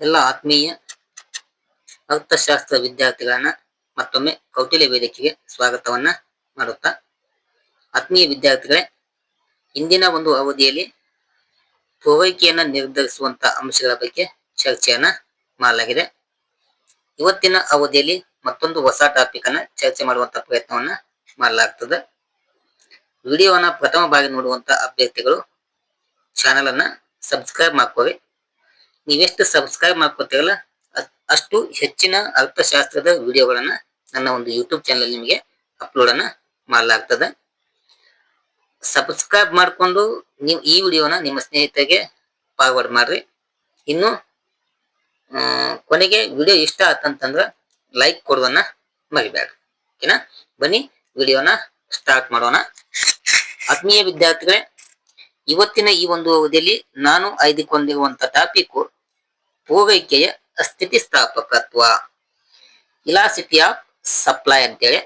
ಎಲ್ಲ ಆತ್ಮೀಯ ಅರ್ಥಶಾಸ್ತ್ರ ವಿದ್ಯಾರ್ಥಿಗಳನ್ನ ಮತ್ತೊಮ್ಮೆ ಕೌಟಿಲ್ಯ ವೇದಿಕೆಗೆ ಸ್ವಾಗತವನ್ನ ಮಾಡುತ್ತಾ. ಆತ್ಮೀಯ ವಿದ್ಯಾರ್ಥಿಗಳೇ, ಇಂದಿನ ಒಂದು ಅವಧಿಯಲ್ಲಿ ಪೂರೈಕೆಯನ್ನ ನಿರ್ಧರಿಸುವಂತ ಅಂಶಗಳ ಬಗ್ಗೆ ಚರ್ಚೆಯನ್ನ ಮಾಡಲಾಗಿದೆ. ಇವತ್ತಿನ ಅವಧಿಯಲ್ಲಿ ಮತ್ತೊಂದು ಹೊಸ ಟಾಪಿಕ್ ಅನ್ನ ಚರ್ಚೆ ಮಾಡುವಂತ ಪ್ರಯತ್ನವನ್ನ ಮಾಡಲಾಗ್ತದೆ. ವಿಡಿಯೋವನ್ನ ಪ್ರಥಮ ಬಾರಿ ನೋಡುವಂತ ಅಭ್ಯರ್ಥಿಗಳು ಚಾನೆಲ್ ಅನ್ನ ಸಬ್ಸ್ಕ್ರೈಬ್ ಮಾಡ್ಕೋರಿ ನೀವೆಷ್ಟು ಸಬ್ಸ್ಕ್ರೈಬ್ ಮಾಡ್ಕೊತೀವಲ್ಲ ಅಷ್ಟು ಹೆಚ್ಚಿನ ಅರ್ಥಶಾಸ್ತ್ರದ ವಿಡಿಯೋಗಳನ್ನ ನನ್ನ ಒಂದು ಯೂಟ್ಯೂಬ್ ಚಾನಲ್ ನಿಮಗೆ ಅಪ್ಲೋಡ್ ಅನ್ನ ಮಾಡಲಾಗ್ತದೆ. ಸಬ್ಸ್ಕ್ರೈಬ್ ಮಾಡಿಕೊಂಡು ನೀವು ಈ ವಿಡಿಯೋನ ನಿಮ್ಮ ಸ್ನೇಹಿತರಿಗೆ ಫಾರ್ವರ್ಡ್ ಮಾಡ್ರಿ. ಇನ್ನು ಕೊನೆಗೆ ವಿಡಿಯೋ ಇಷ್ಟ ಆತಂತಂದ್ರೆ ಲೈಕ್ ಕೊಡೋದನ್ನ ಮರಿಬೇಡ್ರಿ ಓಕೆನಾ? ಬನ್ನಿ, ವಿಡಿಯೋನ ಸ್ಟಾರ್ಟ್ ಮಾಡೋಣ. ಆತ್ಮೀಯ ವಿದ್ಯಾರ್ಥಿಗಳೇ, ಇವತ್ತಿನ ಈ ಒಂದು ಅವಧಿಯಲ್ಲಿ ನಾನು ಆಯ್ದುಕೊಂಡಿರುವಂತ ಟಾಪಿಕ್ ಪೂರೈಕೆಯ ಸ್ಥಿತಿಸ್ಥಾಪಕತ್ವ. ಇಲಾಸಿಟಿ ಆಫ್ ಸಪ್ಲೈ ಅಂತೇಳಿ.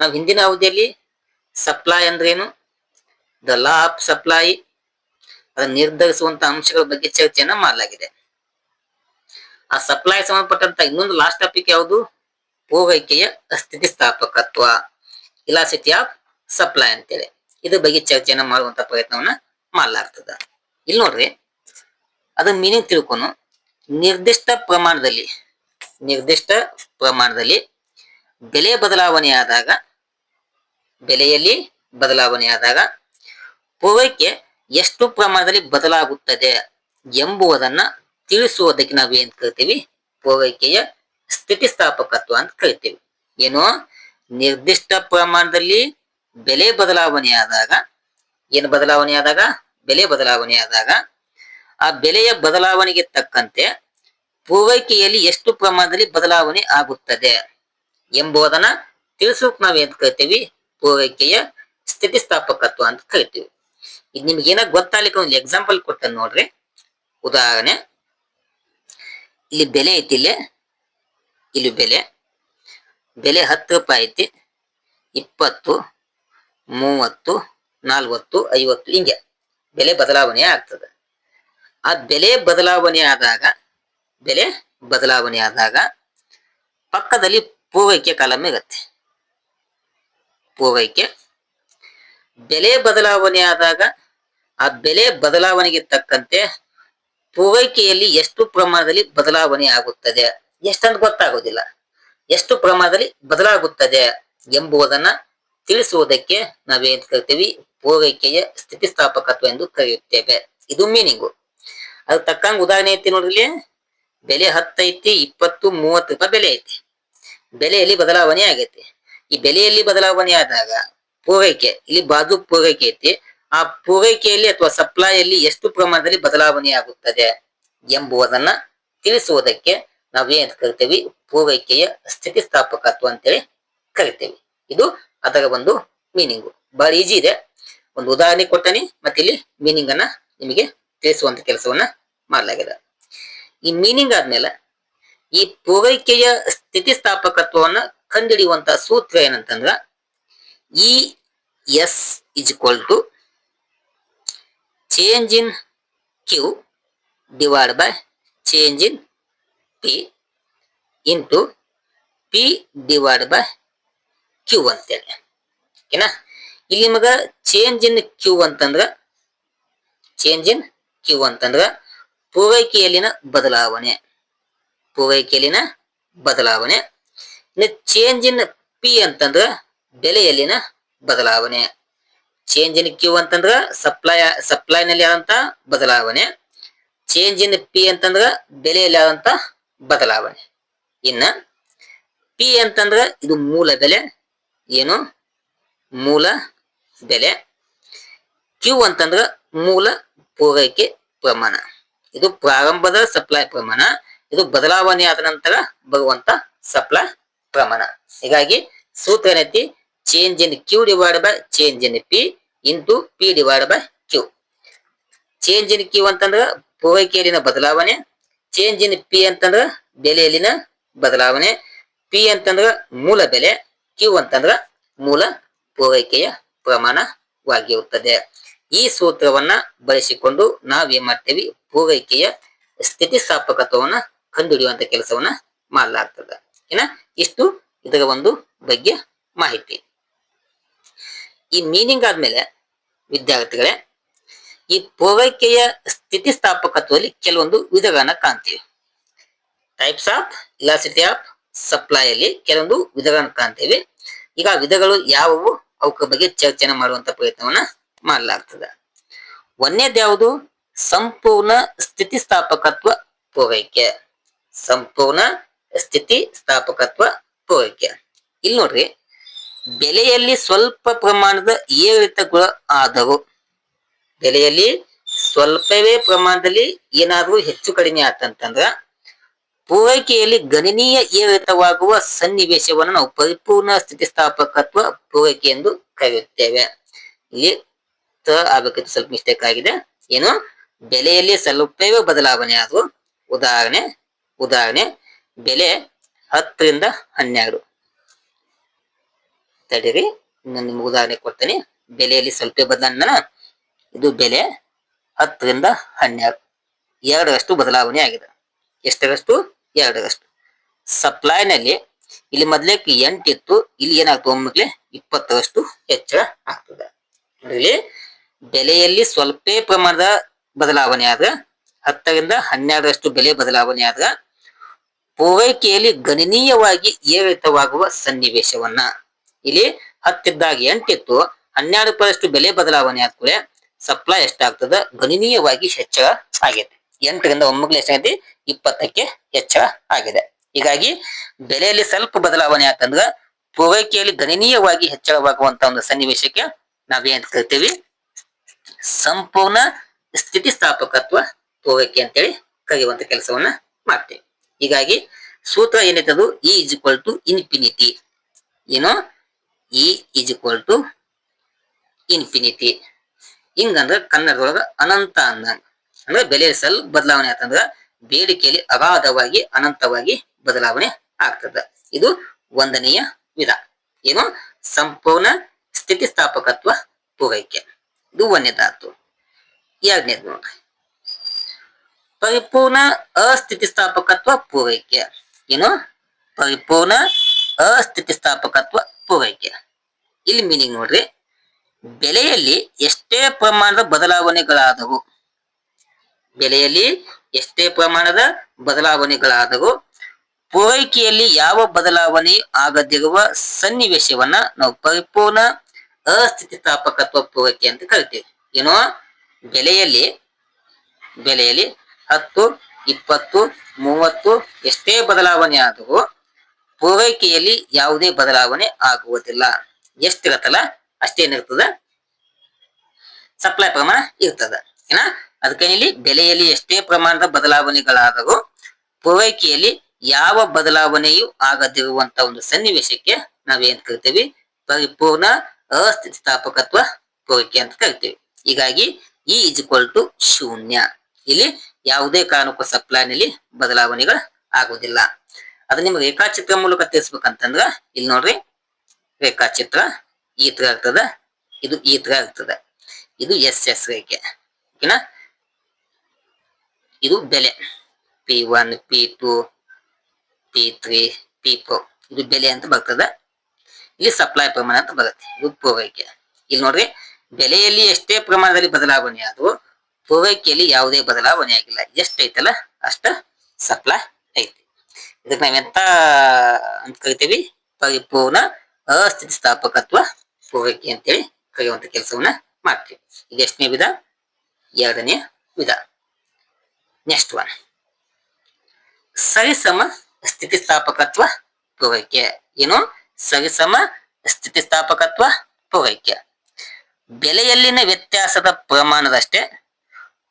ನಾವು ಹಿಂದಿನ ಅವಧಿಯಲ್ಲಿ ಸಪ್ಲೈ ಅಂದ್ರೇನು? The law of supply. ಅದನ್ನು ನಿರ್ಧರಿಸುವಂತ ಅಂಶಗಳ ಬಗ್ಗೆ ಚರ್ಚೆಯನ್ನ ಮಾಡಲಾಗಿದೆ. ಆ ಸಪ್ಲೈ ಸಂಬಂಧಪಟ್ಟಂತ ಇನ್ನೊಂದು ಲಾಸ್ಟ್ ಟಾಪಿಕ್ ಯಾವುದು? ಪೂರೈಕೆಯ ಸ್ಥಿತಿಸ್ಥಾಪಕತ್ವ. ಇಲಾಸಿಟಿ ಆಫ್ ಸಪ್ಲೈ ಅಂತೇಳಿ. ಇದ್ರ ಬಗ್ಗೆ ಚರ್ಚೆಯನ್ನ ಮಾಡುವಂತ ಪ್ರಯತ್ನವನ್ನ ಮಾಡಲಾಗ್ತದ. ಇಲ್ಲಿ ನೋಡ್ರಿ ಅದ್ರ ಮೀನಿಂಗ್ ತಿಳ್ಕೊನು. ನಿರ್ದಿಷ್ಟ ಪ್ರಮಾಣದಲ್ಲಿ ನಿರ್ದಿಷ್ಟ ಪ್ರಮಾಣದಲ್ಲಿ ಬೆಲೆ ಬದಲಾವಣೆಯಾದಾಗ ಬೆಲೆಯಲ್ಲಿ ಬದಲಾವಣೆಯಾದಾಗ ಪೂರೈಕೆ ಎಷ್ಟು ಪ್ರಮಾಣದಲ್ಲಿ ಬದಲಾಗುತ್ತದೆ ಎಂಬುವುದನ್ನ ತಿಳಿಸುವುದಕ್ಕೆ ನಾವು ಏನ್ ಕರಿತೀವಿ? ಪೂರೈಕೆಯ ಸ್ಥಿತಿಸ್ಥಾಪಕತ್ವ ಅಂತ ಕರಿತೀವಿ. ಏನು? ನಿರ್ದಿಷ್ಟ ಪ್ರಮಾಣದಲ್ಲಿ ಬೆಲೆ ಬದಲಾವಣೆಯಾದಾಗ ಏನು ಬದಲಾವಣೆಯಾದಾಗ ಬೆಲೆ ಬದಲಾವಣೆಯಾದಾಗ ಆ ಬೆಲೆಯ ಬದಲಾವಣೆಗೆ ತಕ್ಕಂತೆ ಪೂರೈಕೆಯಲ್ಲಿ ಎಷ್ಟು ಪ್ರಮಾಣದಲ್ಲಿ ಬದಲಾವಣೆ ಆಗುತ್ತದೆ ಎಂಬುದನ್ನ ತಿಳಿಸೋಕ್ ನಾವ್ ಏನ್ ಕರಿತೀವಿ? ಪೂರೈಕೆಯ ಸ್ಥಿತಿಸ್ಥಾಪಕತ್ವ ಅಂತ ಕರಿತೀವಿ. ಇದು ನಿಮ್ಗೆ ಏನಾಗ ಗೊತ್ತಾಗ್ಲಿಕ್ಕೆ ಒಂದು ಎಕ್ಸಾಂಪಲ್ ಕೊಡ್ತೇನೆ ನೋಡ್ರಿ. ಉದಾಹರಣೆ, ಇಲ್ಲಿ ಬೆಲೆ ಐತಿ ಇಲ್ಲಿ. ಇಲ್ಲಿ ಬೆಲೆ ಬೆಲೆ ಹತ್ತು ರೂಪಾಯಿ ಐತಿ. ಇಪ್ಪತ್ತು, ಮೂವತ್ತು, ನಾಲ್ವತ್ತು, ಐವತ್ತು ಹಿಂಗೆ ಬೆಲೆ ಬದಲಾವಣೆ ಆಗ್ತದೆ. ಆ ಬೆಲೆ ಬದಲಾವಣೆ ಆದಾಗ, ಬೆಲೆ ಬದಲಾವಣೆ ಆದಾಗ ಪಕ್ಕದಲ್ಲಿ ಪೂರೈಕೆ ಕಾಲಮ್ ಇರುತ್ತೆ. ಪೂರೈಕೆ, ಬೆಲೆ ಬದಲಾವಣೆ ಆದಾಗ ಆ ಬೆಲೆ ಬದಲಾವಣೆಗೆ ತಕ್ಕಂತೆ ಪೂವೈಕೆಯಲ್ಲಿ ಎಷ್ಟು ಪ್ರಮಾಣದಲ್ಲಿ ಬದಲಾವಣೆ ಆಗುತ್ತದೆ, ಎಷ್ಟಂತ ಗೊತ್ತಾಗೋದಿಲ್ಲ ಎಷ್ಟು ಪ್ರಮಾಣದಲ್ಲಿ ಬದಲಾಗುತ್ತದೆ ಎಂಬುದನ್ನ ತಿಳಿಸುವುದಕ್ಕೆ ನಾವೇನ್ ಕರಿತೀವಿ? ಪೂರೈಕೆಯ ಸ್ಥಿತಿಸ್ಥಾಪಕತ್ವ ಎಂದು ಕರೆಯುತ್ತೇವೆ. ಇದು ಮೀನಿಂಗು ಅದು ತಕ್ಕಂಗ ಉದಾಹರಣೆ ಐತಿ ನೋಡ್ರಿ. ಬೆಲೆ ಹತ್ತೈತಿ ಇಪ್ಪತ್ತು, ಮೂವತ್ತು ರೂಪಾಯಿ ಬೆಲೆ ಐತಿ. ಬೆಲೆಯಲ್ಲಿ ಬದಲಾವಣೆ ಆಗೈತಿ. ಈ ಬೆಲೆಯಲ್ಲಿ ಬದಲಾವಣೆ ಆದಾಗ ಪೂರೈಕೆ, ಇಲ್ಲಿ ಬಾಜು ಪೂರೈಕೆ ಐತಿ. ಆ ಪೂರೈಕೆಯಲ್ಲಿ ಅಥವಾ ಸಪ್ಲೈಯಲ್ಲಿ ಎಷ್ಟು ಪ್ರಮಾಣದಲ್ಲಿ ಬದಲಾವಣೆ ಆಗುತ್ತದೆ ಎಂಬುದನ್ನ ತಿಳಿಸುವುದಕ್ಕೆ ನಾವೇನ್ ಕರಿತೇವೆ? ಪೂರೈಕೆಯ ಸ್ಥಿತಿಸ್ಥಾಪಕತ್ವ ಅಂತೇಳಿ ಕರಿತೇವೆ. ಇದು ಅದರ ಒಂದು ಮೀನಿಂಗು ಬಹಳ ಈಜಿ ಇದೆ. ಒಂದು ಉದಾಹರಣೆ ಕೊಟ್ಟನಿ ಮತ್ತೆ ಇಲ್ಲಿ ಮೀನಿಂಗ್ ಅನ್ನ ನಿಮಗೆ ತಿಳಿಸುವಂತ ಕೆಲಸವನ್ನ ಮಾಡಲಾಗಿದೆ. ಈ ಮೀನಿಂಗ್ ಆದ್ಮೇಲೆ ಈ ಪೂರೈಕೆಯ ಸ್ಥಿತಿಸ್ಥಾಪಕತ್ವವನ್ನ ಕಂಡಿಡಿಯುವಂತ ಸೂತ್ರ ಏನಂತಂದ್ರ E S is equal to change in Q divide by change in P into P divide by Q ಅಂತೇಳಿ. ಓಕೆನಾ? ಇಲ್ಲಿ ನಿಮಗ ಚೇಂಜ್ ಇನ್ ಕ್ಯೂ ಅಂತಂದ್ರ ಚೇಂಜ್ ಇನ್ ಕ್ಯೂ ಅಂತಂದ್ರ ಪೂರೈಕೆಯಲ್ಲಿನ ಬದಲಾವಣೆ. ಪೂರೈಕೆಯಲ್ಲಿನ ಬದಲಾವಣೆ. ಇನ್ನು ಚೇಂಜ್ ಇನ್ ಪಿ ಅಂತಂದ್ರ ಬೆಲೆಯಲ್ಲಿನ ಬದಲಾವಣೆ. ಚೇಂಜ್ ಇನ್ ಕ್ಯೂ ಅಂತಂದ್ರ ಸಪ್ಲೈ ಸಪ್ಲೈನಲ್ಲಿ ಆದಂತ ಬದಲಾವಣೆ. ಚೇಂಜ್ ಇನ್ ಪಿ ಅಂತಂದ್ರ ಬೆಲೆಯಲ್ಲಿ ಆದಂತ ಬದಲಾವಣೆ. ಇನ್ನ ಪಿ ಅಂತಂದ್ರ ಇದು ಮೂಲ ಬೆಲೆ. ಏನು? ಮೂಲ ಬೆಲೆ. ಕ್ಯೂ ಅಂತಂದ್ರ ಮೂಲ ಪೂರೈಕೆ. ಪ್ರಮಾಣ. ಇದು ಪ್ರಾರಂಭದ ಸಪ್ಲೈ ಪ್ರಮಾಣ, ಇದು ಬದಲಾವಣೆ ಆದ ನಂತರ ಬರುವಂತ ಸಪ್ಲೈ ಪ್ರಮಾಣ. ಹೀಗಾಗಿ ಸೂತ್ರ ಏನೈತಿ? Change in Q divide by change in P into P divide by Q change in Q ಅಂತಂದ್ರ ಪೂರೈಕೆಯಲ್ಲಿನ ಬದಲಾವಣೆ ಚೇಂಜ್ ಇನ್ ಪಿ ಅಂತಂದ್ರ ಬೆಲೆಯಲ್ಲಿನ ಬದಲಾವಣೆ ಪಿ ಅಂತಂದ್ರ ಮೂಲ ಬೆಲೆ ಕ್ಯೂ ಅಂತಂದ್ರ ಮೂಲ ಪೂರೈಕೆಯ ಪ್ರಮಾಣವಾಗಿರುತ್ತದೆ. ಈ ಸೂತ್ರವನ್ನ ಬಳಸಿಕೊಂಡು ನಾವೇನ್ ಮಾಡ್ತೇವಿ? ಪೂರೈಕೆಯ ಸ್ಥಿತಿಸ್ಥಾಪಕತ್ವವನ್ನ ಕಂಡುಹಿಡಿಯುವಂತ ಕೆಲಸವನ್ನ ಮಾಡಲಾಗ್ತದ. ಏನ? ಇಷ್ಟು ಇದರ ಒಂದು ಬಗ್ಗೆ ಮಾಹಿತಿ. ಈ ಮೀನಿಂಗ್ ಆದ್ಮೇಲೆ ವಿದ್ಯಾರ್ಥಿಗಳೇ, ಈ ಪೂರೈಕೆಯ ಸ್ಥಿತಿಸ್ಥಾಪಕತ್ವದಲ್ಲಿ ಕೆಲವೊಂದು ವಿಧಗಳನ್ನ ಕಾಣ್ತೀವಿ. Types of elasticity of supply ಅಲ್ಲಿ ಕೆಲವೊಂದು ವಿಧಗಳನ್ನ ಕಾಣ್ತೇವೆ. ಈಗ ವಿಧಗಳು ಯಾವುವು? ಅವಕ್ಕ ಬಗ್ಗೆ ಚರ್ಚೆನ ಮಾಡುವಂತ ಪ್ರಯತ್ನವನ್ನ ಮಾಡಲಾಗ್ತದೆ. ಯಾವುದು? ಸಂಪೂರ್ಣ ಸ್ಥಿತಿಸ್ಥಾಪಕತ್ವ ಪೂರೈಕೆ. ಸಂಪೂರ್ಣ ಸ್ಥಿತಿ ಸ್ಥಾಪಕತ್ವ ಪೂರೈಕೆ. ಇಲ್ಲಿ ನೋಡ್ರಿ, ಬೆಲೆಯಲ್ಲಿ ಸ್ವಲ್ಪ ಪ್ರಮಾಣದ ಏರಿಳಿತಗಳು ಆದವು. ಬೆಲೆಯಲ್ಲಿ ಸ್ವಲ್ಪವೇ ಪ್ರಮಾಣದಲ್ಲಿ ಏನಾದರೂ ಹೆಚ್ಚು ಕಡಿಮೆ ಆತಂತಂದ್ರ, ಪೂರೈಕೆಯಲ್ಲಿ ಗಣನೀಯ ಏರಿಳಿತವಾಗುವ ಸನ್ನಿವೇಶವನ್ನು ನಾವು ಪರಿಪೂರ್ಣ ಸ್ಥಿತಿಸ್ಥಾಪಕತ್ವ ಪೂರೈಕೆ ಎಂದು ಕರೆಯುತ್ತೇವೆ. ಇಲ್ಲಿ ತ ಆಗ್ಬೇಕಿತ್ತು ಸ್ವಲ್ಪ ಮಿಸ್ಟೇಕ್ ಆಗಿದೆ. ಏನು? ಬೆಲೆಯಲ್ಲಿ ಸ್ವಲ್ಪವೇ ಬದಲಾವಣೆ ಆದ್ವು. ಉದಾಹರಣೆ ಉದಾಹರಣೆ, ಬೆಲೆ ಹತ್ತರಿಂದ ಹನ್ನೆರಡು. ತಡೀರಿ ನಾನು ನಿಮ್ಗೆ ಉದಾಹರಣೆ ಕೊಡ್ತೇನೆ. ಬೆಲೆಯಲ್ಲಿ ಸ್ವಲ್ಪ ಬದಲಾವಣೆ ಇದು ಬೆಲೆ ಹತ್ತರಿಂದ ಹನ್ನೆರಡು. ಎರಡರಷ್ಟು ಬದಲಾವಣೆ ಆಗಿದೆ. ಎಷ್ಟರಷ್ಟು? ಎರಡರಷ್ಟು. ಸಪ್ಲೈನಲ್ಲಿ ಇಲ್ಲಿ ಮೊದ್ಲೇಕ್ ಎಂಟಿತ್ತು, ಇಲ್ಲಿ ಏನಾಗ್ತದೆ ಒಮ್ಮೆಗ್ಲೆ ಇಪ್ಪತ್ತರಷ್ಟು ಹೆಚ್ಚಳ ಆಗ್ತದೆ. ಇಲ್ಲಿ ಬೆಲೆಯಲ್ಲಿ ಸ್ವಲ್ಪೇ ಪ್ರಮಾಣದ ಬದಲಾವಣೆ ಆದ್ರೆ ಹತ್ತರಿಂದ ಹನ್ನೆರಡರಷ್ಟು ಬೆಲೆ ಬದಲಾವಣೆ ಆದ್ರೆ ಪೂರೈಕೆಯಲ್ಲಿ ಗಣನೀಯವಾಗಿ ಏರಿತವಾಗುವ ಸನ್ನಿವೇಶವನ್ನ. ಇಲ್ಲಿ ಹತ್ತಿದ್ದಾಗ ಎಂಟಿತ್ತು. ಹನ್ನೆರಡು ಪರಷ್ಟು ಬೆಲೆ ಬದಲಾವಣೆ ಆದ್ಕೂಳೆ ಸಪ್ಲೈ ಎಷ್ಟಾಗ್ತದ? ಗಣನೀಯವಾಗಿ ಹೆಚ್ಚಳ ಆಗಿದೆ ಎಂಟರಿಂದ ಒಮ್ಮಗ್ಲೆ ಎಷ್ಟಾಗಿದೆ ಇಪ್ಪತ್ತಕ್ಕೆ ಹೆಚ್ಚಳ ಆಗಿದೆ. ಹೀಗಾಗಿ ಬೆಲೆಯಲ್ಲಿ ಸ್ವಲ್ಪ ಬದಲಾವಣೆ ಆತಂದ್ರ ಪೂರೈಕೆಯಲ್ಲಿ ಗಣನೀಯವಾಗಿ ಹೆಚ್ಚಳವಾಗುವಂತ ಒಂದು ಸನ್ನಿವೇಶಕ್ಕೆ ನಾವೇನ್ ಕರಿತೀವಿ ಸಂಪೂರ್ಣ ಸ್ಥಿತಿಸ್ಥಾಪಕತ್ವ ಪೂರೈಕೆ ಅಂತೇಳಿ ಕರೆಯುವಂತ ಕೆಲಸವನ್ನ ಮಾಡ್ತೇವೆ. ಹೀಗಾಗಿ ಸೂತ್ರ ಏನೈತದು E is equal to infinity ಏನು E is equal to infinity ಹಿಂಗಂದ್ರ ಕನ್ನಡದೊಳಗ ಅನಂತ ಅಂದಂಗ ಅಂದ್ರೆ ಬೆಲೆ ಸಲ್ ಬದಲಾವಣೆ ಆತಂದ್ರ ಬೇಡಿಕೆಯಲ್ಲಿ ಅಗಾಧವಾಗಿ ಅನಂತವಾಗಿ ಬದಲಾವಣೆ ಆಗ್ತದ. ಇದು ಒಂದನೆಯ ವಿಧ. ಏನು ಸಂಪೂರ್ಣ ಸ್ಥಿತಿಸ್ಥಾಪಕತ್ವ ಪೂರೈಕೆ ಇದು ಧಾತು ಎರಡನೇದು ನೋಡ್ರಿ ಪರಿಪೂರ್ಣ ಅಸ್ಥಿತಿಸ್ಥಾಪಕತ್ವ ಪೂರೈಕೆ. ಏನು? ಪರಿಪೂರ್ಣ ಅಸ್ಥಿತಿಸ್ಥಾಪಕತ್ವ ಪೂರೈಕೆ. ಇಲ್ಲಿ ಮೀನಿಂಗ್ ನೋಡ್ರಿ. ಬೆಲೆಯಲ್ಲಿ ಎಷ್ಟೇ ಪ್ರಮಾಣದ ಬದಲಾವಣೆಗಳಾದವು. ಬೆಲೆಯಲ್ಲಿ ಎಷ್ಟೇ ಪ್ರಮಾಣದ ಬದಲಾವಣೆಗಳಾದವು. ಪೂರೈಕೆಯಲ್ಲಿ ಯಾವ ಬದಲಾವಣೆ ಆಗದಿರುವ ಸನ್ನಿವೇಶವನ್ನ ನಾವು ಪರಿಪೂರ್ಣ ಅಸ್ಥಿತಿಸ್ಥಾಪಕತ್ವ ಪೂರೈಕೆ ಅಂತ ಕರಿತೀವಿ. ಏನೋ ಬೆಲೆಯಲ್ಲಿ ಬೆಲೆಯಲ್ಲಿ ಹತ್ತು, ಇಪ್ಪತ್ತು, ಮೂವತ್ತು, ಎಷ್ಟೇ ಬದಲಾವಣೆ ಆದವು ಪೂರೈಕೆಯಲ್ಲಿ ಯಾವುದೇ ಬದಲಾವಣೆ ಆಗುವುದಿಲ್ಲ. ಎಷ್ಟಿರತ್ತಲ್ಲ ಅಷ್ಟೇನಿರ್ತದ. ಸಪ್ಲೈ ಪ್ರಮಾಣ ಇರ್ತದ. ಏನ? ಅದಕ್ಕೆ ಇಲ್ಲಿ ಬೆಲೆಯಲ್ಲಿ ಎಷ್ಟೇ ಪ್ರಮಾಣದ ಬದಲಾವಣೆಗಳಾದರೂ ಪೂರೈಕೆಯಲ್ಲಿ ಯಾವ ಬದಲಾವಣೆಯೂ ಆಗದಿರುವಂತ ಒಂದು ಸನ್ನಿವೇಶಕ್ಕೆ ನಾವೇನ್ ಕರಿತೀವಿ? ಪರಿಪೂರ್ಣ ಅಸ್ಥಿತಿಸ್ಥಾಪಕತ್ವ ಕೋರಿಕೆ ಅಂತ ಕರಿತೀವಿ. ಹೀಗಾಗಿ ಇ ಇಸ್ ಇಕ್ವಲ್ ಟು ಶೂನ್ಯ. ಇಲ್ಲಿ ಯಾವುದೇ ಕಾರಣಕ್ಕೂ ಸಪ್ಲೈನಲ್ಲಿ ಬದಲಾವಣೆಗಳು ಆಗುವುದಿಲ್ಲ. ಅದು ನಿಮ್ಗೆ ರೇಖಾಚಿತ್ರ ಮೂಲಕ ತಿಳಿಸ್ಬೇಕಂತಂದ್ರ, ಇಲ್ಲಿ ನೋಡ್ರಿ, ರೇಖಾಚಿತ್ರ ಈ ತರ ಇರ್ತದ ಇದು ಈ ತರ ಇರ್ತದೆ ಇದು ಎಸ್ ಎಸ್ ರೇಖೆ. ಓಕೆನಾ? ಇದು ಬೆಲೆ. P one P two P three P four ಇದು ಬೆಲೆ ಅಂತ ಬರ್ತದ. ಇಲ್ಲಿ ಸಪ್ಲೈ ಪ್ರಮಾಣ ಅಂತ ಬರುತ್ತೆ. ಇದು ಪೂರೈಕೆ. ಇಲ್ಲಿ ನೋಡ್ರಿ, ಬೆಲೆಯಲ್ಲಿ ಎಷ್ಟೇ ಪ್ರಮಾಣದಲ್ಲಿ ಬದಲಾವಣೆ ಆದ್ರೂ ಪೂರೈಕೆಯಲ್ಲಿ ಯಾವುದೇ ಬದಲಾವಣೆ ಆಗಿಲ್ಲ. ಎಷ್ಟೈತಲ್ಲ ಅಷ್ಟ ಸಪ್ಲೈ ಐತಿ. ಇದಕ್ಕೆ ನಾವೆಂತ ಅಂತ ಕರಿತೀವಿ? ಪರಿಪೂರ್ಣ ಅಸ್ಥಿತಿಸ್ಥಾಪಕತ್ವ ಪೂರೈಕೆ ಅಂತೇಳಿ ಕರೆಯುವಂತ ಕೆಲಸವನ್ನ ಮಾಡ್ತೀವಿ. ಇದು ಎಷ್ಟನೇ ವಿಧ? ಎರಡನೇ ವಿಧ. ನೆಕ್ಸ್ಟ್ ಒನ್ ಸರಿಸಮ ಸ್ಥಿತಿಸ್ಥಾಪಕತ್ವ ಪೂರೈಕೆ. ಏನು? ಸರಿಸಮ ಸ್ಥಿತಿಸ್ಥಾಪಕತ್ವ ಪೂರೈಕೆ. ಬೆಲೆಯಲ್ಲಿನ ವ್ಯತ್ಯಾಸದ ಪ್ರಮಾಣದಷ್ಟೇ,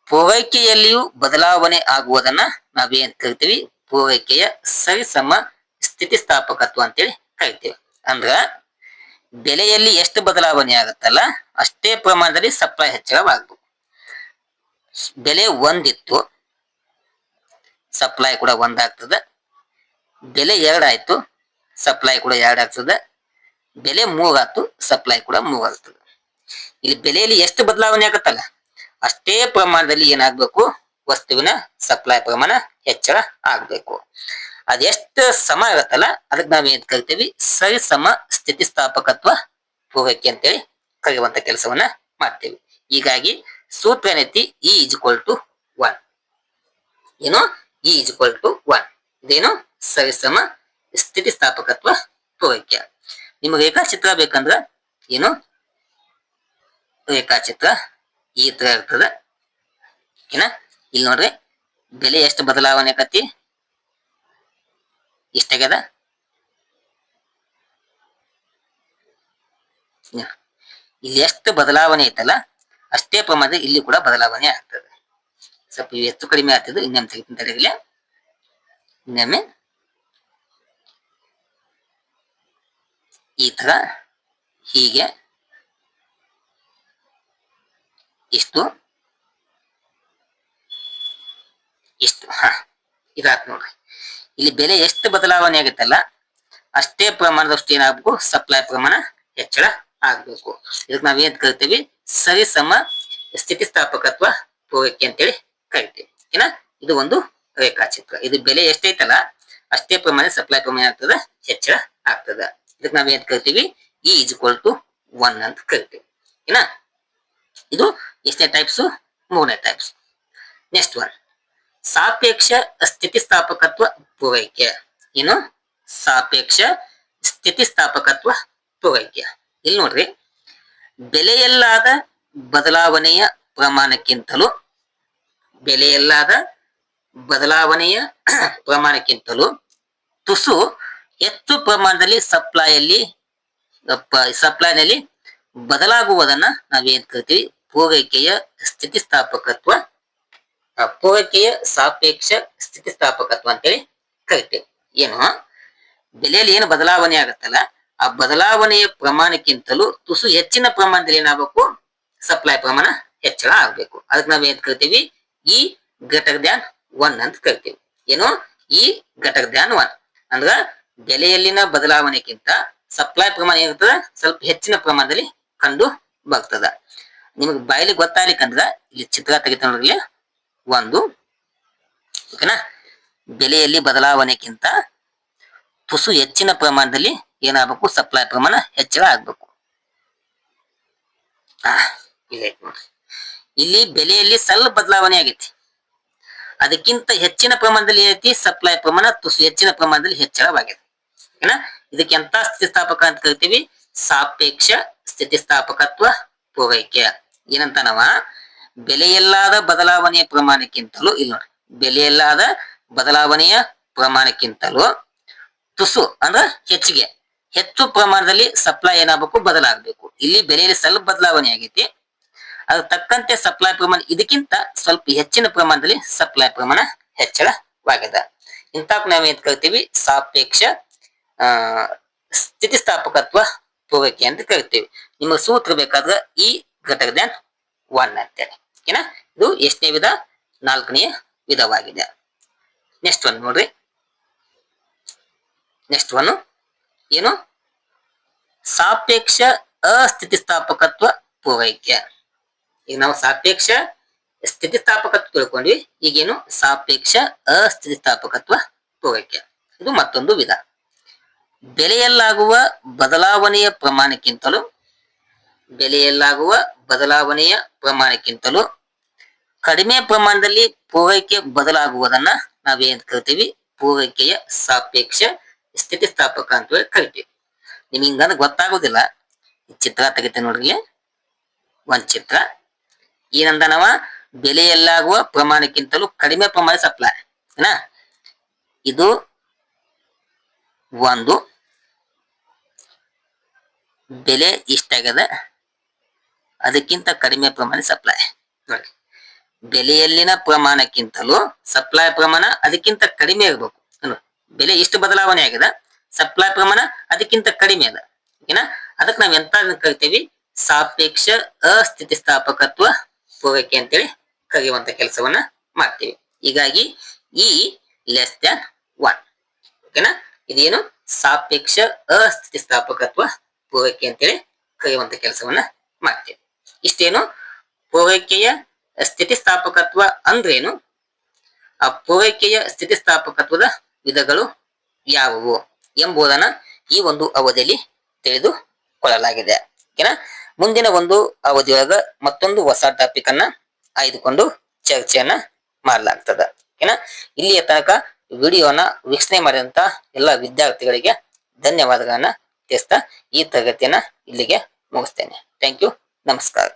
ಪೂರೈಕೆಯಲ್ಲಿಯೂ ಬದಲಾವಣೆ ಆಗುವುದನ್ನ ನಾವೇನ್ ಕರಿತೀವಿ? ಪೂರೈಕೆಯ ಸರಿಸಮ ಸ್ಥಿತಿಸ್ಥಾಪಕತ್ವ ಅಂತೇಳಿ ಕರಿತೀವಿ. ಅಂದ್ರ, ಬೆಲೆಯಲ್ಲಿ ಎಷ್ಟು ಬದಲಾವಣೆ ಆಗುತ್ತಲ್ಲ, ಅಷ್ಟೇ ಪ್ರಮಾಣದಲ್ಲಿ ಸಪ್ಲೈ ಹೆಚ್ಚಳವಾಗಬೇಕು ಬೆಲೆ ಒಂದಿತ್ತು, ಸಪ್ಲೈ ಕೂಡ ಒಂದಾಗ್ತದೆ. ಬೆಲೆ ಎರಡಾಯ್ತು ಸಪ್ಲೈ ಕೂಡ ಎರಡಾಗ್ತದೆ ಬೆಲೆ ಮೂಗಾತು ಸಪ್ಲೈ ಕೂಡ ಮೂಗಾಗ್ತದೆ ಇಲ್ಲಿ ಬೆಲೆಯಲ್ಲಿ ಎಷ್ಟು ಬದಲಾವಣೆ ಆಗುತ್ತಲ್ಲ? ಅಷ್ಟೇ ಪ್ರಮಾಣದಲ್ಲಿ ಏನಾಗ್ಬೇಕು? ವಸ್ತುವಿನ ಸಪ್ಲೈ ಪ್ರಮಾಣ ಹೆಚ್ಚಳ ಆಗ್ಬೇಕು. ಅದೆಷ್ಟು ಸಮ ಆಗತ್ತಲ್ಲ, ಅದಕ್ಕೆ ನಾವ್ ಏನ್ ಕರಿತೀವಿ? ಸರಿ ಸಮ ಸ್ಥಿತಿಸ್ಥಾಪಕತ್ವ ಪೂರೈಕೆ ಅಂತೇಳಿ ಕರೆಯುವಂತ ಕೆಲಸವನ್ನ ಮಾಡ್ತೀವಿ. ಹೀಗಾಗಿ ಸೂತ್ರ ಏನೈತಿ? E is equal to one ಏನು? E is equal to one ಇದೇನು? ಸರಿಸಮ ಸ್ಥಿತಿಸ್ಥಾಪಕತ್ವ ಪೂರೈಕೆ ನಿಮಗೆ ರೇಖಾಚಿತ್ರ ಬೇಕಂದ್ರ ಏನು? ರೇಖಾಚಿತ್ರ ಈ ತರ ಇರ್ತದ. ಓಕೆನಾ ಇಲ್ಲಿ ನೋಡ್ರಿ, ಬೆಲೆ ಎಷ್ಟು ಬದಲಾವಣೆ ಆಕತಿ? ಇಷ್ಟಾಗ್ಯದ ಇಲ್ಲಿ ಎಷ್ಟು ಬದಲಾವಣೆ ಐತಲ್ಲ, ಅಷ್ಟೇ ಪ್ರಮಾಣದ ಇಲ್ಲಿ ಕೂಡ ಬದಲಾವಣೆ ಆಗ್ತದೆ. ಸ್ವಲ್ಪ ಹೆಚ್ಚು ಕಡಿಮೆ ಆಗ್ತದೆ, ಇನ್ನೊಮ್ಮೆ ತೆಗೆದಿಲ್ಲ ಇನ್ನೊಮ್ಮೆ ಈ ತರ ಹೀಗೆ ಇಷ್ಟು ಇಷ್ಟು. ಹ, ಇದಾತ್ ನೋಡ್ರಿ. ಇಲ್ಲಿ ಬೆಲೆ ಎಷ್ಟು ಬದಲಾವಣೆ ಆಗುತ್ತಲ್ಲ, ಅಷ್ಟೇ ಪ್ರಮಾಣದಷ್ಟು ಏನಾಗಬೇಕು ಸಪ್ಲೈ ಪ್ರಮಾಣ ಹೆಚ್ಚಳ ಆಗಬೇಕು. ಇದಕ್ಕೆ ನಾವೇನ್ ಏನ್ ಕರಿತೀವಿ? ಸರಿ ಸಮ ಸ್ಥಿತಿಸ್ಥಾಪಕತ್ವ ಪೂರೈಕೆ ಅಂತೇಳಿ ಕರಿತೀವಿ. ಏನ? ಇದು ಒಂದು ರೇಖಾಚಿತ್ರ. ಇದು ಬೆಲೆ ಎಷ್ಟೈತಲ್ಲ, ಅಷ್ಟೇ ಪ್ರಮಾಣ ಸಪ್ಲೈ ಪ್ರಮಾಣ ಆಗ್ತದ, ಹೆಚ್ಚಳ ಆಗ್ತದ. ಇದಕ್ಕೆ ನಾವ್ ಏನ್ ಕರಿತೀವಿ E is equal to one ಅಂತ ಕರಿತೀವಿ ಏನ? ಇದು ಎಷ್ಟನೇ ಟೈಪ್ಸ್ ಮೂರನೇ ಟೈಪ್ಸ್ ನೆಕ್ಸ್ಟ್ ಒನ್ ಸಾಪೇಕ್ಷ ಸ್ಥಿತಿಸ್ಥಾಪಕತ್ವ ಪೂರೈಕೆ. ಏನು? ಸಾಪೇಕ್ಷ ಸ್ಥಿತಿಸ್ಥಾಪಕತ್ವ ಪೂರೈಕೆ. ಇಲ್ಲಿ ನೋಡ್ರಿ. ಬೆಲೆಯಲ್ಲಾದ ಬದಲಾವಣೆಯ ಪ್ರಮಾಣಕ್ಕಿಂತಲೂ, ಬೆಲೆಯಲ್ಲಾದ ಬದಲಾವಣೆಯ ಪ್ರಮಾಣಕ್ಕಿಂತಲೂ ತುಸು ಹೆಚ್ಚು ಪ್ರಮಾಣದಲ್ಲಿ ಸಪ್ಲೈಯಲ್ಲಿ ಸಪ್ಲೈನಲ್ಲಿ ಬದಲಾಗುವುದನ್ನ ನಾವೇನ್ ಕರಿತೀವಿ? ಪೂರೈಕೆಯ ಸ್ಥಿತಿಸ್ಥಾಪಕತ್ವ ಪೂರೈಕೆಯ ಸಾಪೇಕ್ಷ ಸ್ಥಿತಿಸ್ಥಾಪಕತ್ವ ಅಂತೇಳಿ ಕರಿತೇವೆ. ಏನು? ಬೆಲೆಯಲ್ಲಿ ಏನು ಬದಲಾವಣೆ ಆಗುತ್ತಲ್ಲ, ಆ ಬದಲಾವಣೆಯ ಪ್ರಮಾಣಕ್ಕಿಂತಲೂ ತುಸು ಹೆಚ್ಚಿನ ಪ್ರಮಾಣದಲ್ಲಿ ಏನಾಗಬೇಕು? ಸಪ್ಲೈ ಪ್ರಮಾಣ ಹೆಚ್ಚಳ ಆಗ್ಬೇಕು. ಅದಕ್ಕೆ ನಾವ್ ಏನ್ ಕರಿತೀವಿ? ಈ ಘಟಕ ಧ್ಯಾನ್ ಒನ್ ಅಂತ ಕರಿತೀವಿ. ಏನು? ಈ ಘಟಕ ಧ್ಯಾನ್ ಒನ್. ಅಂದ್ರ ಬೆಲೆಯಲ್ಲಿನ ಬದಲಾವಣೆಗಿಂತ ಸಪ್ಲೈ ಪ್ರಮಾಣ ಏನಿರ್ತದ ಸ್ವಲ್ಪ ಹೆಚ್ಚಿನ ಪ್ರಮಾಣದಲ್ಲಿ ಕಂಡು ಬರ್ತದ. ನಿಮಗೆ ಬಾಯಲ್ಲಿ ಗೊತ್ತಾಗ್ಲಿಕ್ಕಂದ್ರ ಇಲ್ಲಿ ಚಿತ್ರ ನೋಡ್ರಿ ಒಂದು, ಓಕೆನಾ? ಬೆಲೆಯಲ್ಲಿ ಬದಲಾವಣೆಗಿಂತ ತುಸು ಹೆಚ್ಚಿನ ಪ್ರಮಾಣದಲ್ಲಿ ಏನಾಗಬೇಕು? ಸಪ್ಲೈ ಪ್ರಮಾಣ ಹೆಚ್ಚಳ ಆಗ್ಬೇಕು. ಇಲ್ಲಿ ಬೆಲೆಯಲ್ಲಿ ಸ್ವಲ್ಪ ಬದಲಾವಣೆ ಆಗೈತಿ. ಅದಕ್ಕಿಂತ ಹೆಚ್ಚಿನ ಪ್ರಮಾಣದಲ್ಲಿ ಏನೈತಿ? ಸಪ್ಲೈ ಪ್ರಮಾಣ ತುಸು ಹೆಚ್ಚಿನ ಪ್ರಮಾಣದಲ್ಲಿ ಹೆಚ್ಚಳವಾಗಿದೆ. ಓಕೆನಾ ಇದಕ್ಕೆ ಎಂತ ಸ್ಥಿತಿಸ್ಥಾಪಕ ಅಂತ ಕರಿತೀವಿ? ಸಾಪೇಕ್ಷ ಸ್ಥಿತಿಸ್ಥಾಪಕತ್ವ ಪೂರೈಕೆ. ಏನಂತ ನಾವ ಬೆಲೆಯಲ್ಲಾದ ಬದಲಾವಣೆಯ ಪ್ರಮಾಣಕ್ಕಿಂತಲೂ, ಇಲ್ಲ ನೋಡಿ ಬೆಲೆಯಲ್ಲಾದ ಬದಲಾವಣೆಯ ಪ್ರಮಾಣಕ್ಕಿಂತಲೂ ತುಸು ಅಂದ್ರ ಹೆಚ್ಚಿಗೆ. ಹೆಚ್ಚು ಪ್ರಮಾಣದಲ್ಲಿ ಸಪ್ಲೈ ಏನಾಗಬೇಕು? ಬದಲಾಗಬೇಕು. ಇಲ್ಲಿ ಬೆಲೆಯಲ್ಲಿ ಸ್ವಲ್ಪ ಬದಲಾವಣೆ ಆಗೈತಿ. ಅದ್ರ ತಕ್ಕಂತೆ ಸಪ್ಲೈ ಪ್ರಮಾಣ, ಇದಕ್ಕಿಂತ ಸ್ವಲ್ಪ ಹೆಚ್ಚಿನ ಪ್ರಮಾಣದಲ್ಲಿ ಸಪ್ಲೈ ಪ್ರಮಾಣ ಹೆಚ್ಚಳವಾಗಿದೆ ಇಂಥಕ್ ನಾವೇನ್ ಏನ್ ಕರಿತೀವಿ? ಸಾಪೇಕ್ಷ ಆ, ಸ್ಥಿತಿಸ್ಥಾಪಕತ್ವ ಪೂರೈಕೆ ಅಂತ ಕರಿತೀವಿ. ನಿಮಗೆ ಸೂತ್ರ ಬೇಕಾದ್ರೆ ಈ ದನ್ ಒನ್ ಅಂತೇಳಿ. ಓಕೆನಾ ಇದು ಎಷ್ಟನೇ ವಿಧ? ನಾಲ್ಕನೆಯ ವಿಧವಾಗಿದೆ. ನೆಕ್ಸ್ಟ್ ಒನ್ ನೋಡ್ರಿ. ನೆಕ್ಸ್ಟ್ ಒನ್ ಏನು? ಸಾಪೇಕ್ಷ ಅಸ್ಥಿತಿಸ್ಥಾಪಕತ್ವ ಪೂರೈಕೆ. ಈಗ ನಾವು ಸಾಪೇಕ್ಷ ಸ್ಥಿತಿಸ್ಥಾಪಕತ್ವ ತಿಳ್ಕೊಂಡ್ವಿ. ಈಗೇನು? ಸಾಪೇಕ್ಷ ಅಸ್ಥಿತಿಸ್ಥಾಪಕತ್ವ ಪೂರೈಕೆ. ಇದು ಮತ್ತೊಂದು ವಿಧ. ಬೆಲೆಯಲ್ಲಾಗುವ ಬದಲಾವಣೆಯ ಪ್ರಮಾಣಕ್ಕಿಂತಲೂ, ಬೆಲೆಯಲ್ಲಾಗುವ ಬದಲಾವಣೆಯ ಪ್ರಮಾಣಕ್ಕಿಂತಲೂ ಕಡಿಮೆ ಪ್ರಮಾಣದಲ್ಲಿ ಪೂರೈಕೆ ಬದಲಾಗುವುದನ್ನ ನಾವೇನ್ ಕರಿತೀವಿ? ಪೂರೈಕೆಯ ಸಾಪೇಕ್ಷ ಸ್ಥಿತಿಸ್ಥಾಪಕ ಅಂತ ಹೇಳಿ ಕರಿತೀವಿ. ನಿಮ್ಗೆ ಹಿಂಗಂದ್ರೆ ಗೊತ್ತಾಗೋದಿಲ್ಲ. ಚಿತ್ರ ತೆಗಿತೇನೆ ನೋಡ್ರಿ ಒಂದ್ ಚಿತ್ರ. ಏನಂದ ನಾವ ಬೆಲೆಯಲ್ಲಾಗುವ ಪ್ರಮಾಣಕ್ಕಿಂತಲೂ ಕಡಿಮೆ ಪ್ರಮಾಣ ಸಪ್ಲೈ. ಏನ? ಇದು ಒಂದು ಬೆಲೆ ಇಷ್ಟಾಗದ ಅದಕ್ಕಿಂತ ಕಡಿಮೆ ಪ್ರಮಾಣ ಸಪ್ಲೈ ನೋಡಿ, ಬೆಲೆಯಲ್ಲಿನ ಪ್ರಮಾಣಕ್ಕಿಂತಲೂ ಸಪ್ಲೈ ಪ್ರಮಾಣ ಅದಕ್ಕಿಂತ ಕಡಿಮೆ ಇರಬೇಕು. ಬೆಲೆ ಇಷ್ಟು ಬದಲಾವಣೆ ಆಗಿದೆ ಸಪ್ಲೈ ಪ್ರಮಾಣ ಅದಕ್ಕಿಂತ ಕಡಿಮೆ ಅದ. ಓಕೆನಾ? ಅದಕ್ಕೆ ನಾವ್ ಎಂತ ಕರಿತೀವಿ, ಸಾಪೇಕ್ಷ ಅಸ್ಥಿತಿಸ್ಥಾಪಕತ್ವ ಪೂರೈಕೆ ಅಂತೇಳಿ ಕರೆಯುವಂತ ಕೆಲಸವನ್ನ ಮಾಡ್ತೀವಿ. ಹೀಗಾಗಿ ಈ ಲೆಸ್ ದ್ಯಾನ್ ಒನ್ ಓಕೆನಾ? ಇದೇನು ಸಾಪೇಕ್ಷ ಅಸ್ಥಿತಿಸ್ಥಾಪಕತ್ವ ಪೂರೈಕೆ ಅಂತೇಳಿ ಕರೆಯುವಂತ ಕೆಲಸವನ್ನ ಮಾಡ್ತೇವೆ. ಇಷ್ಟೇನು ಪೂರೈಕೆಯ ಸ್ಥಿತಿಸ್ಥಾಪಕತ್ವ ಅಂದ್ರೇನು? ಆ ಪೂರೈಕೆಯ ಸ್ಥಿತಿಸ್ಥಾಪಕತ್ವದ ವಿಧಗಳು ಯಾವುವು ಎಂಬುದನ್ನ ಈ ಒಂದು ಅವಧಿಯಲ್ಲಿ ತಿಳಿದುಕೊಳ್ಳಲಾಗಿದೆ ಓಕೆನಾ? ಮುಂದಿನ ಒಂದು ಅವಧಿಯೊಳಗ ಮತ್ತೊಂದು ಹೊಸ ಟಾಪಿಕ್ ಅನ್ನ ಆಯ್ದುಕೊಂಡು ಚರ್ಚೆಯನ್ನ ಮಾಡಲಾಗ್ತದ. ಏನ ಇಲ್ಲಿಯ ತನಕ ವಿಡಿಯೋನ ವೀಕ್ಷಣೆ ಮಾಡಿದಂತ ಎಲ್ಲ ವಿದ್ಯಾರ್ಥಿಗಳಿಗೆ ಧನ್ಯವಾದಗಳನ್ನ ತಿಳಿಸ್ತಾ ಈ ತರಗತಿಯನ್ನ ಇಲ್ಲಿಗೆ ಮುಗಿಸ್ತೇನೆ. ಥ್ಯಾಂಕ್ ಯು ನಮಸ್ಕಾರ.